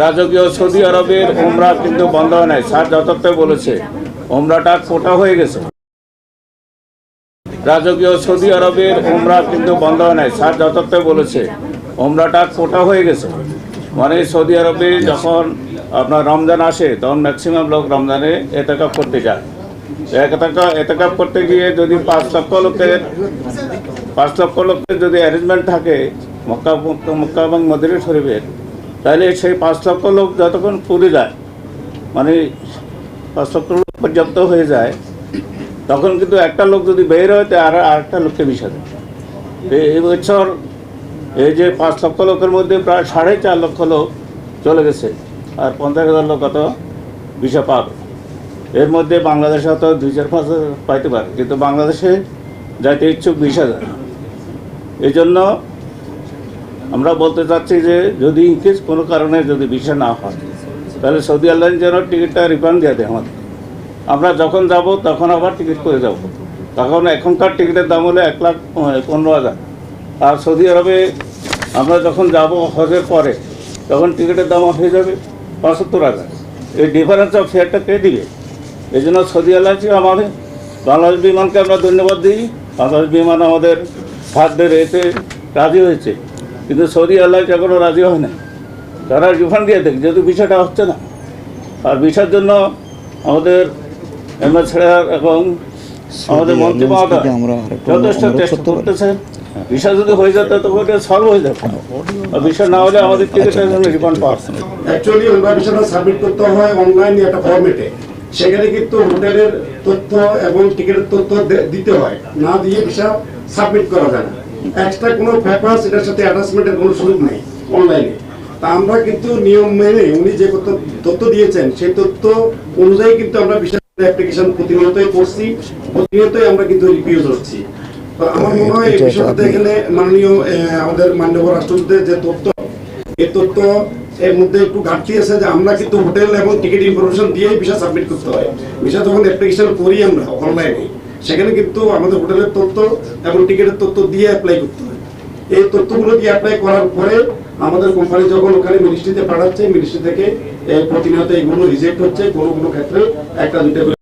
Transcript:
রাজকীয় সৌদি আরবের ওমরা কিন্তু বন্ধ হয় নাই। স্যার যথার্থ বলেছে। ওমরাটা কোটা হয়ে গেছে। রাজকীয় সৌদি আরবের ওমরা কিন্তু বন্ধ হয় নাই। স্যার যথার্থ বলেছে। ওমরাটা কোটা হয়ে গেছে। মানে সৌদি আরবে যখন আপনার রমজান আসে, তখন ম্যাক্সিমাম লোক রমজানে এতেকাপ করতে যায়। এতেকাপ এতেকাপ করতে গিয়ে যদি পাঁচ লক্ষ লোকের, পাঁচ লক্ষ লোকের যদি অ্যারেঞ্জমেন্ট থাকে, মক্কা মক্কা এবং মদিনা শরীফের তাহলে সেই পাঁচ লক্ষ লোক যতক্ষণ পুরে যায় মানে পাঁচ লক্ষ লোক পর্যাপ্ত হয়ে যায়, তখন কিন্তু একটা লোক যদি বের হয়, তো আর আরেকটা লোককে মিশা দেয় তো এই বছর এই যে পাঁচ লক্ষ লোকের মধ্যে প্রায় সাড়ে চার লক্ষ লোক চলে গেছে, আর পঞ্চাশ হাজার লোক কত ভিসা পাবে। এর মধ্যে বাংলাদেশে হয়তো দুই চার পাঁচ হাজার পাইতে পারে, কিন্তু বাংলাদেশে যাইতে ইচ্ছুক বিশ হাজার। এই জন্য আমরা বলতে চাচ্ছি যে যদি ইনকেস কোনো কারণে যদি ভিসা না হয়, তাহলে সৌদি এয়ারলাইন যেন টিকিটটা রিফান্ড দিয়ে দেয় আমাদের। আমরা যখন যাব, তখন আবার টিকিট করে যাব। তখন এখনকার টিকিটের দাম হলো এক লাখ পনেরো হাজার। আর সৌদি আরবে আমরা যখন যাব হজের পরে, তখন টিকিটের দাম হয়ে যাবে পঁচাত্তর হাজার। এই ডিফারেন্স অফ ফেয়ারটা কে দিবে? এই জন্য সৌদি এয়ারলাইন্সকে আমাদের। বাংলাদেশ বিমানকে আমরা ধন্যবাদ দিই। বাংলাদেশ বিমান আমাদের খাদ্যের এতে রাজি হয়েছে। কিন্তু সৌদি আল্লাহ এখনও রাজি হয় না তারা রিফান্ড দিয়ে দেখ যেহেতু বিষয়টা হচ্ছে না। আর বিষয়ের জন্য আমাদের এমএস এবং আমাদের মন্ত্রী মহোদয় যথেষ্ট চেষ্টা করতে করতেছেন। বিষয় যদি হয়ে যেত তখন এটা সলভ হয়ে যেত আর বিষয় না হলে আমাদের টিকিটের জন্য রিফান্ড পাওয়া অ্যাকচুয়ালি ভিসাটা সাবমিট করতে হয় অনলাইনে একটা ফরম্যাটে সেখানে কিন্তু হোটেলের তথ্য এবং টিকিটের তথ্য দিতে হয়। না দিয়ে ভিসা সাবমিট করা যায় না। এক্সট্রা কোনো পেপারস এটার সাথে অ্যাটাচমেন্টের কোনো সুযোগ নেই অনলাইনে তা আমরা কিন্তু নিয়ম মেনে উনি যে তথ্য তথ্য দিয়েছেন সেই তথ্য অনুযায়ী কিন্তু আমরা ভিসা অ্যাপ্লিকেশন প্রতিনিয়তই করছি প্রতিনিয়তই আমরা কিন্তু রিভিউ করছি তো আমার মনে হয় এই বিষয়টা মাননীয় আমাদের মাননীয় যে তথ্য এই তথ্য এর মধ্যে একটু ঘাটতি আছে যে আমরা কিন্তু হোটেল এবং টিকিট ইনফরমেশন দিয়ে ভিসা সাবমিট করতে হয়। ভিসা যখন অ্যাপ্লিকেশন করি আমরা অনলাইনে সেখানে কিন্তু আমাদের হোটেলের তথ্য এবং টিকিটের তথ্য দিয়ে অ্যাপ্লাই করতে হয়। এই তথ্যগুলো দিয়ে অ্যাপ্লাই করার পরে আমাদের কোম্পানি যখন ওখানে মিনিস্ট্রিতে পাঠাচ্ছে মিনিস্ট্রি থেকে প্রতিনিয়ত এগুলো রিজেক্ট হচ্ছে। কোনো কোনো ক্ষেত্রে একটা দুটো